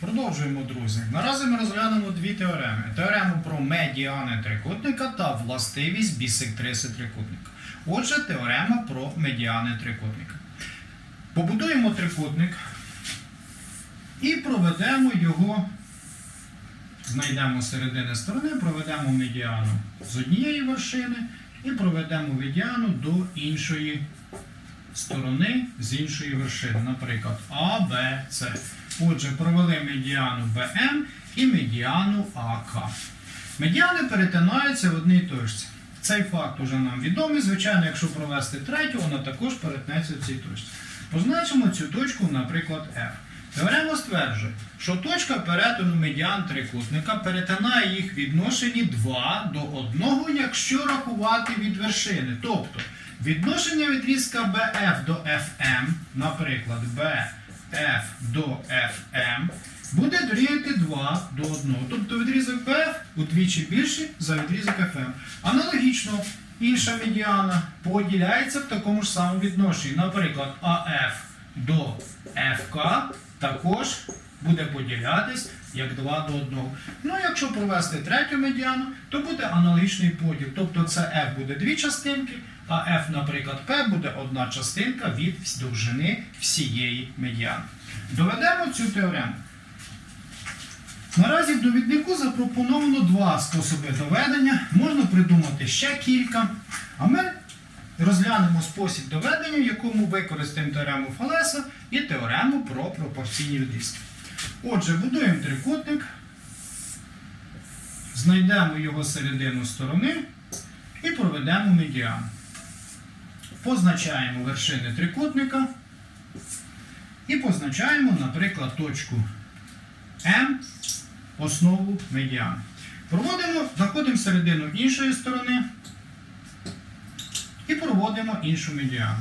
Продовжуємо, друзі. Наразі ми розглянемо дві теореми: теорему про медіани трикутника та властивість бісектриси трикутника. Отже, теорема про медіани трикутника. Побудуємо трикутник і проведемо його, знайдемо середини сторони, проведемо медіану з однієї вершини і проведемо медіану до іншої сторони з іншої вершини, наприклад, А, Б, С. Отже, провели медіану БМ і медіану АК. Медіани перетинаються в одній точці. Цей факт уже нам відомий. Звичайно, якщо провести третю, вона також перетнеться в цій точці. Позначимо цю точку, наприклад, F. Теорема стверджує, що точка перетину медіан трикутника перетинає їх відношенні 2 до 1, якщо рахувати від вершини. Тобто відношення відрізка BF до FM, наприклад, BF до FM, буде дорівнювати 2 до 1. Тобто відрізок BF удвічі більший за відрізок FM. Аналогічно, інша медіана поділяється в такому ж самому відношенні. Наприклад, AF до FK також буде поділятись як 2 до 1. Ну, якщо провести третю медіану, то буде аналогічний поділ. Тобто це F буде дві частинки, а F, наприклад, P буде одна частинка від довжини всієї медіани. Доведемо цю теорему. Наразі в довіднику запропоновано два способи доведення. Можна придумати ще кілька. А ми розглянемо спосіб доведення, в якому використаємо теорему Фалеса і теорему про пропорційні відрізки. Отже, будуємо трикутник, знайдемо його середину сторони і проведемо медіану. Позначаємо вершини трикутника і позначаємо, наприклад, точку М, основу медіани. Проводимо, знаходимо середину іншої сторони і проводимо іншу медіану.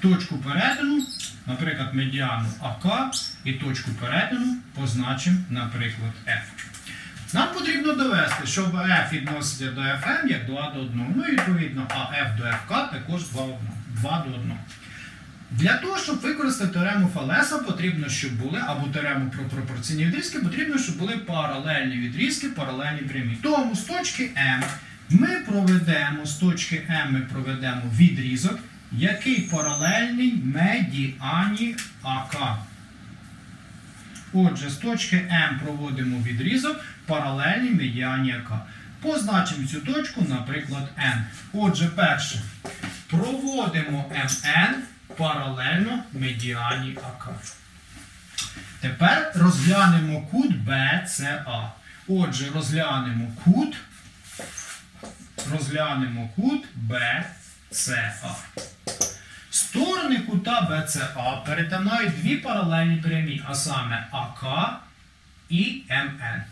Точку перетину, наприклад, медіану АК і точку перетину позначимо, наприклад, F. Нам потрібно довести, що F відноситься до FM як 2 до 1. Ну і відповідно АФ до ФК також 2, 2 до 1. Для того, щоб використати теорему Фалеса, потрібно, щоб були, або теорему про пропорційні відрізки, потрібно, щоб були паралельні відрізки, паралельні прямі. Тому з точки М ми проведемо, з точки М ми проведемо відрізок, який паралельний медіані АК. Отже, з точки М проводимо відрізок, паралельний медіані АК. Позначимо цю точку, наприклад, N. Отже, перше. Проводимо МН паралельно медіані АК. Тепер розглянемо кут BCA. Отже, розглянемо кут, розглянемо кут BCA. Сторони кута BCA перетинають дві паралельні прямі, а саме АК і МН.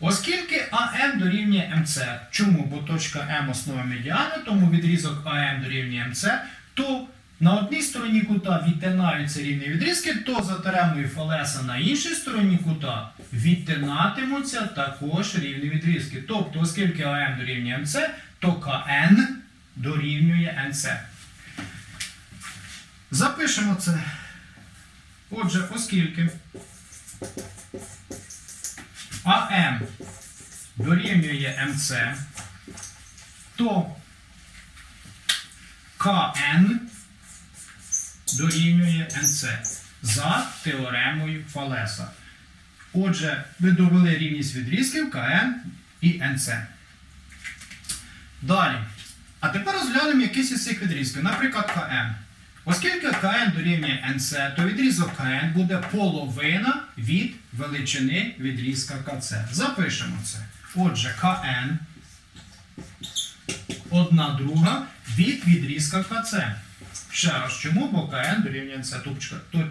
Оскільки АМ дорівнює МЦ, чому? Бо точка М основа медіани, тому відрізок АМ дорівнює МЦ, то на одній стороні кута відтинаються рівні відрізки, то за теоремою Фалеса на іншій стороні кута відтинатимуться також рівні відрізки. Тобто, оскільки АМ дорівнює МЦ, то КН дорівнює НЦ. Запишемо це. Отже, оскільки АМ дорівнює МЦ, то КН дорівнює НЦ за теоремою Фалеса. Отже, ви довели рівність відрізків КН і НЦ. Далі. А тепер розглянемо якісь із цих відрізків. Наприклад, КН. Оскільки КН дорівнює НЦ, то відрізок КН буде половина від величини відрізка КЦ. Запишемо це. Отже, КН одна друга від відрізка КЦ. Ще раз, чому? Бо КН дорівнює НЦ.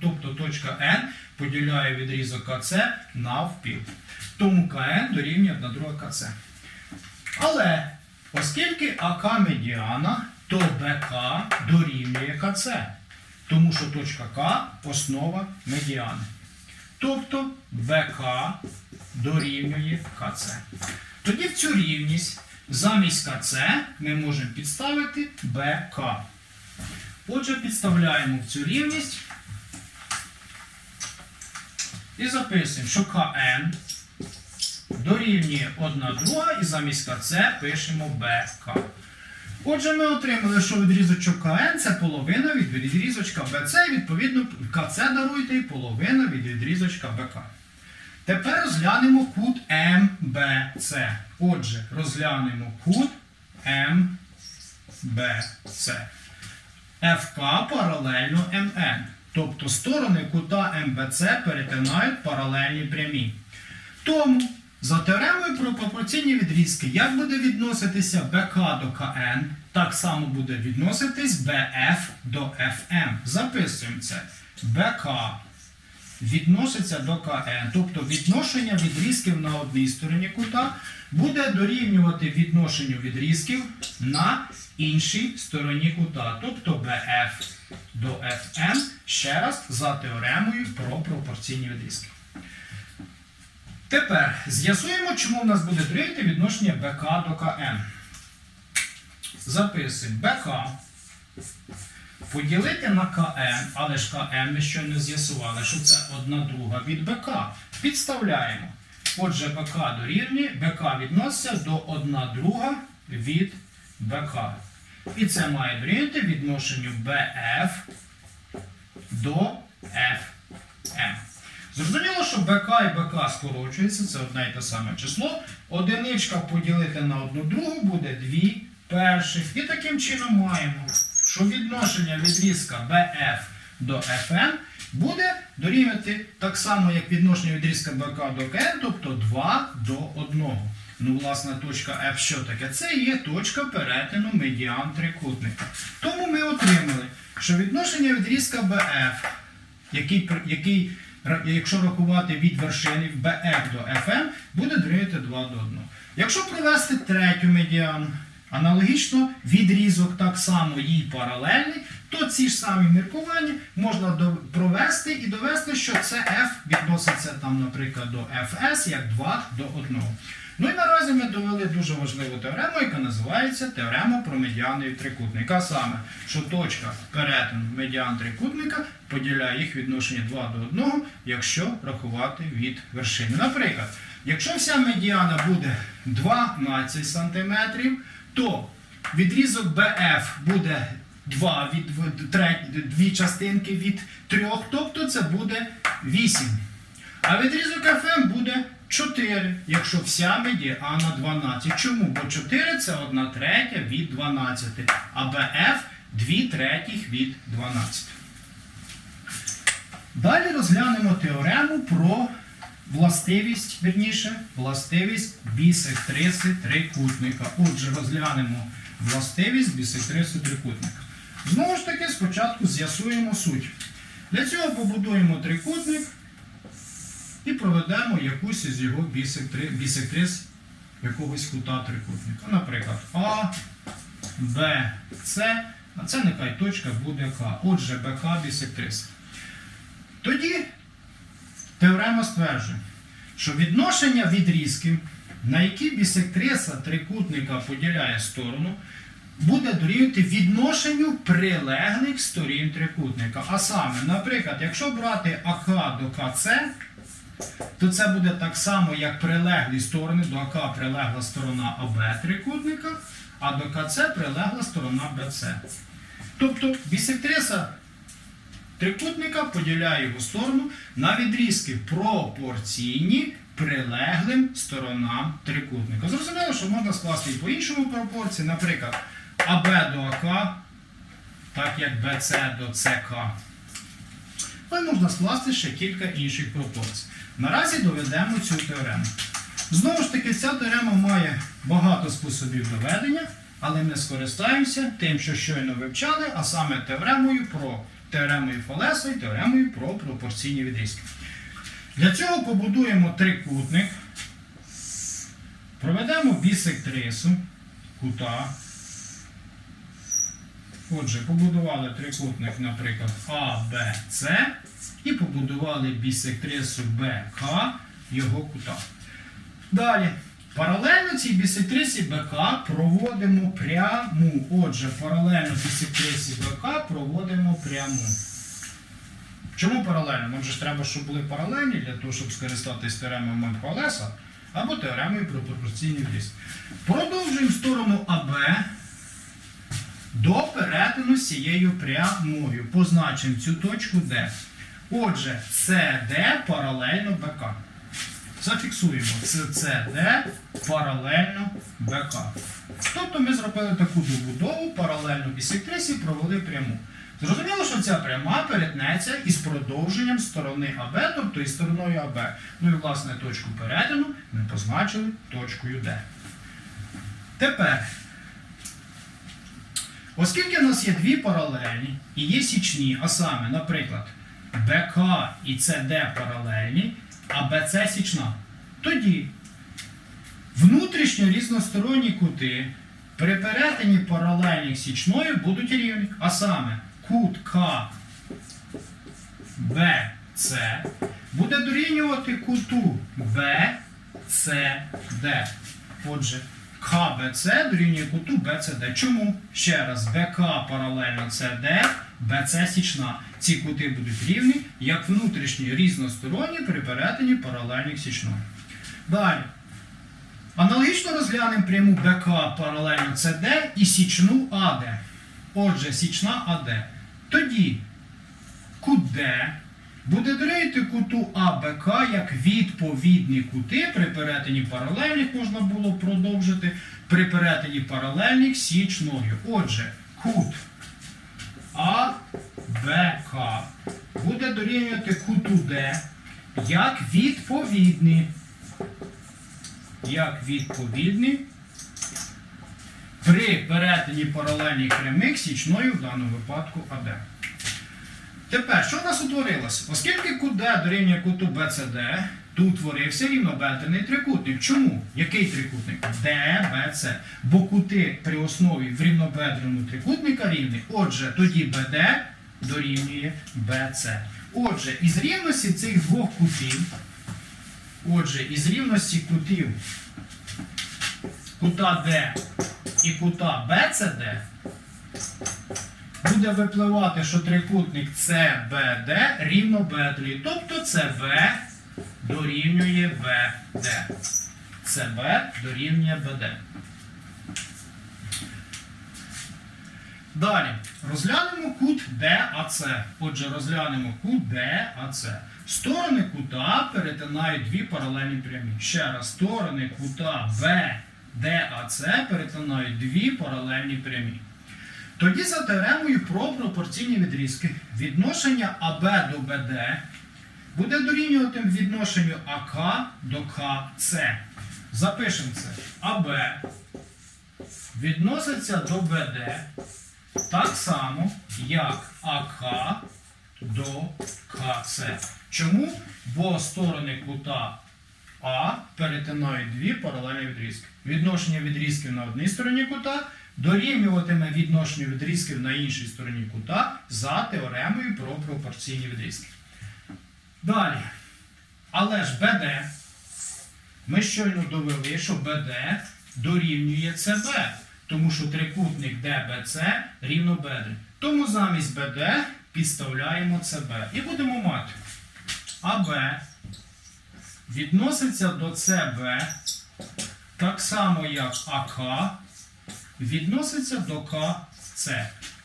Тобто, точка N поділяє відрізок КЦ навпіл. Тому КН дорівнює 1 друга КЦ. Але оскільки АК медіана, то БК дорівнює КЦ. Тому що точка К основа медіани. Тобто БК дорівнює КЦ. Тоді в цю рівність замість КЦ ми можемо підставити БК. Отже, підставляємо в цю рівність І записуємо, що КН дорівнює 1 друга і замість КЦ пишемо БК. Отже, ми отримали, що відрізочок КН це половина від відрізочка БЦ, і відповідно КЦ даруйте і половина від відрізочка БК. Тепер розглянемо кут МБЦ. Отже, розглянемо кут МБЦ. ФК паралельно МН. Тобто сторони кута МБЦ перетинають паралельні прямі. Тому за теоремою про пропорційні відрізки, як буде відноситися БК до КН, так само буде відноситись БФ до ФМ. Записуємо це. БК відноситься до КН, тобто відношення відрізків на одній стороні кута буде дорівнювати відношенню відрізків на іншій стороні кута, тобто БФ до ФМ ще раз за теоремою про пропорційні відрізки. Тепер з'ясуємо, чому в нас буде дорівнювати відношення БК до КН. Записуємо БК поділити на КН, але ж КН ми щойно з'ясували, що це одна друга від БК. Підставляємо. Отже, БК дорівнює, БК відноситься до одна друга від БК. І це має дорівнювати відношенню БФ до ФМ. Зрозуміло, що БК і БК скорочуються, це одне і те саме число. Одиничка поділити на одну другу буде дві перших. І таким чином маємо, що відношення відрізка BF до FN буде дорівнювати так само, як відношення відрізка БК до КН, тобто 2 до 1. Ну, власне, точка F що таке? Це є точка перетину медіан трикутника. Тому ми отримали, що відношення відрізка BF який, який, якщо рахувати від вершини BF до FM, буде дорівнювати 2 до 1. Якщо провести третю медіану, аналогічно відрізок так само їй паралельний, то ці ж самі міркування можна провести і довести, що це F відноситься там, наприклад, до FS як 2 до 1. Ну і наразі ми довели дуже важливу теорему, яка називається теорема про медіани трикутника. Саме, що точка перетину медіан трикутника поділяє їх відношення 2 до 1, якщо рахувати від вершини. Наприклад, якщо вся медіана буде 12 см, то відрізок BF буде 2 від, від треть- дві частинки від 3, тобто це буде 8. А відрізок FM буде 4, якщо вся медіана 12. Чому? Бо 4 це 1 третя від 12, а BF 2 третіх від 12. Далі розглянемо теорему про властивість, вірніше, властивість бісектриси трикутника. Отже, розглянемо властивість бісектриси трикутника. Знову ж таки, спочатку з'ясуємо суть. Для цього побудуємо трикутник і проведемо якусь із його бісектрис якогось кута трикутника. Наприклад, А, Б, С, а це нехай точка буде К. Отже, БК бісектриса. Тоді теорема стверджує, що відношення відрізків, на які бісектриса трикутника поділяє сторону, буде дорівнювати відношенню прилеглих сторін трикутника. А саме, наприклад, якщо брати АК до КЦ, то це буде так само, як прилеглі сторони до АК прилегла сторона АБ трикутника, а до КЦ прилегла сторона БЦ. Тобто бісектриса трикутника поділяє його сторону на відрізки пропорційні прилеглим сторонам трикутника. Зрозуміло, що можна скласти і по іншому пропорції, наприклад, АБ до АК, так як БЦ до ЦК. Але можна скласти ще кілька інших пропорцій. Наразі доведемо цю теорему. Знову ж таки, ця теорема має багато способів доведення, але ми скористаємося тим, що щойно вивчали, а саме теоремою про теоремою Фалеса і теоремою про пропорційні відрізки. Для цього побудуємо трикутник, проведемо бісектрису кута. Отже, побудували трикутник, наприклад, А, Б, С, і побудували бісектрису БК його кута. Далі, паралельно цій бісектрисі БК проводимо пряму. Отже, паралельно бісектрисі БК проводимо пряму. Чому паралельно? Нам ж треба, щоб були паралельні для того, щоб скористатись теоремою Монфалеса або теоремою про пропорційні вріз. Продовжуємо сторону АБ до перетину цією прямою. Позначимо цю точку Д. Отже, CD паралельно БК. Зафіксуємо CD паралельно БК. Тобто ми зробили таку добудову паралельно бісектрисі провели пряму. Зрозуміло, що ця пряма перетнеться із продовженням сторони АБ, тобто із стороною АБ. Ну і власне точку перетину ми позначили точкою Д. Тепер, оскільки в нас є дві паралельні і є січні, а саме, наприклад, БК і СД паралельні, а БЦ січна, тоді внутрішньо різносторонні кути при перетині паралельних січною будуть рівні. А саме кут К БЦ буде дорівнювати куту БЦД. Отже, КБЦ дорівнює куту БЦД. Чому? Ще раз, БК паралельно СД, БЦ січна. Ці кути будуть рівні, як внутрішні різносторонні при перетині паралельних січною. Далі. Аналогічно розглянемо пряму БК паралельно СД і січну АД. Отже, січна АД. Тоді кут Д буде дорівнювати куту АБК як відповідні кути при перетині паралельних можна було продовжити при перетині паралельних січною. Отже, кут АБК буде дорівнювати куту Д як відповідний як відповідний при перетині паралельних прямих січною в даному випадку АД. Тепер, що в нас утворилося? Оскільки кут дорівнює куту BCD, то утворився рівнобедрений трикутник. Чому? Який трикутник? DBC. Бо кути при основі в рівнобедреному трикутника рівні. Отже, тоді BD дорівнює BC. Отже, із рівності цих двох кутів, отже, із рівності кутів кута D і кута BCD буде випливати, що трикутник CBD рівнобедрий. Тобто CB дорівнює BD. CB дорівнює BD. Далі розглянемо кут DAC. Отже, розглянемо кут DAC. Сторони кута перетинають дві паралельні прямі. Ще раз, сторони кута BDAC перетинають дві паралельні прямі. Тоді за теоремою про пропорційні відрізки відношення АБ до БД буде дорівнювати відношенню АК до КЦ. Запишемо це. АБ відноситься до БД так само, як АК до КЦ. Чому? Бо сторони кута А перетинають дві паралельні відрізки. Відношення відрізків на одній стороні кута дорівнюватиме відношенню відрізків на іншій стороні кута за теоремою про пропорційні відрізки. Далі. Але ж БД, ми щойно довели, що БД дорівнює ЦБ, тому що трикутник ДБЦ рівнобедрий. Тому замість БД підставляємо ЦБ. І будемо мати АБ відноситься до ЦБ так само, як АК відноситься до КЦ.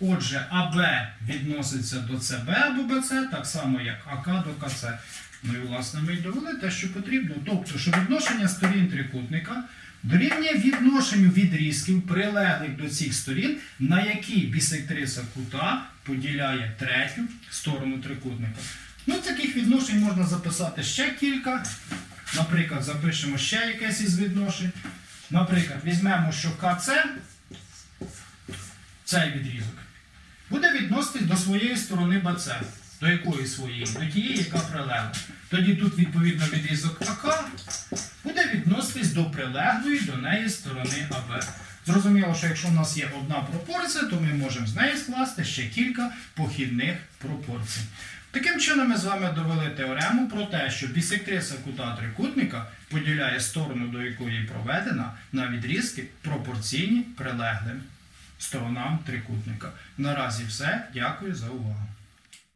Отже, АБ відноситься до ЦБ або БЦ, так само, як АК до КЦ. Ну і власне ми й довели те, що потрібно. Тобто, що відношення сторін трикутника дорівнює відношенню відрізків, прилеглих до цих сторін, на які бісектриса кута поділяє третю сторону трикутника. Ну, таких відношень можна записати ще кілька. Наприклад, запишемо ще якесь із відношень. Наприклад, візьмемо, що КЦ, цей відрізок, буде відноситись до своєї сторони БЦ. До якої своєї? До тієї, яка прилегла. Тоді тут, відповідно, відрізок АК буде відноситись до прилеглої до неї сторони АБ. Зрозуміло, що якщо в нас є одна пропорція, то ми можемо з неї скласти ще кілька похідних пропорцій. Таким чином ми з вами довели теорему про те, що бісектриса кута трикутника поділяє сторону, до якої проведена, на відрізки пропорційні прилеглим сторонам трикутника. Наразі все. Дякую за увагу.